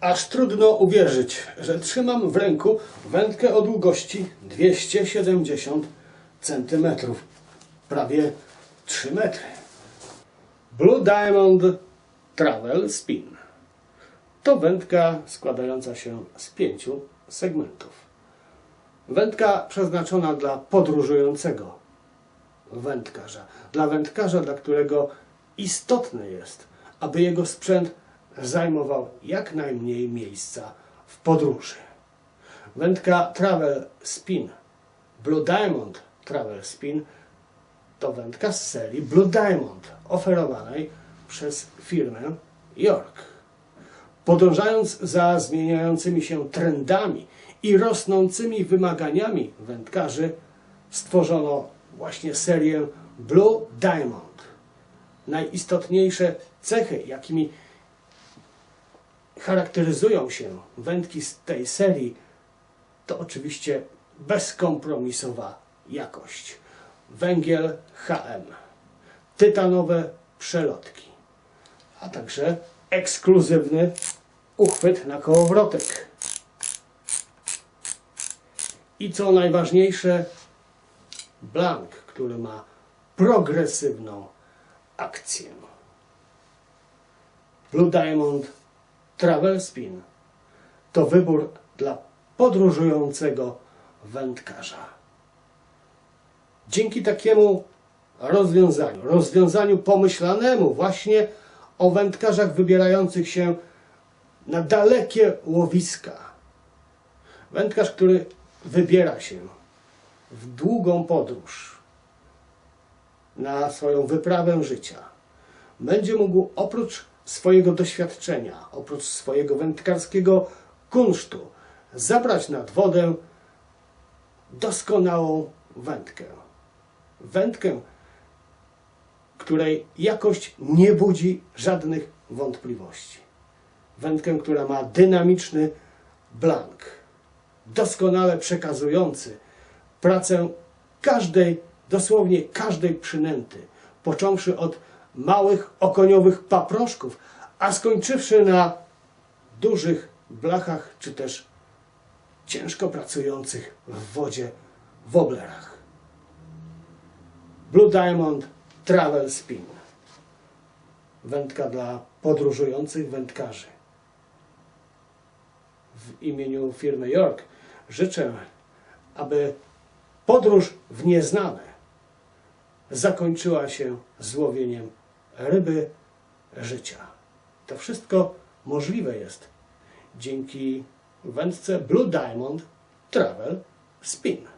Aż trudno uwierzyć, że trzymam w ręku wędkę o długości 270 cm, prawie 3 metry. Blue Diamond Travel Spin. To wędka składająca się z pięciu segmentów. Wędka przeznaczona dla podróżującego wędkarza. Dla wędkarza, dla którego istotne jest, aby jego sprzęt zajmował jak najmniej miejsca w podróży. Wędka Travel Spin Blue Diamond Travel Spin to wędka z serii Blue Diamond oferowanej przez firmę York. Podążając za zmieniającymi się trendami i rosnącymi wymaganiami wędkarzy, stworzono właśnie serię Blue Diamond. Najistotniejsze cechy, jakimi charakteryzują się wędki z tej serii, to oczywiście bezkompromisowa jakość. Węgiel HM, tytanowe przelotki, a także ekskluzywny uchwyt na kołowrotek. I co najważniejsze, blank, który ma progresywną akcję. Blue Diamond Travel Spin to wybór dla podróżującego wędkarza. Dzięki takiemu rozwiązaniu, rozwiązaniu pomyślanemu właśnie o wędkarzach wybierających się na dalekie łowiska. Wędkarz, który wybiera się w długą podróż na swoją wyprawę życia, będzie mógł oprócz swojego doświadczenia, oprócz swojego wędkarskiego kunsztu, zabrać nad wodę doskonałą wędkę. Wędkę, której jakość nie budzi żadnych wątpliwości. Wędkę, która ma dynamiczny blank, doskonale przekazujący pracę każdej, dosłownie każdej przynęty, począwszy od małych okoniowych paproszków, a skończywszy na dużych blachach, czy też ciężko pracujących w wodzie woblerach. Blue Diamond Travel Spin. Wędka dla podróżujących wędkarzy. W imieniu firmy York życzę, aby podróż w nieznane zakończyła się złowieniem ryby życia. To wszystko możliwe jest dzięki wędce Blue Diamond Travel Spin.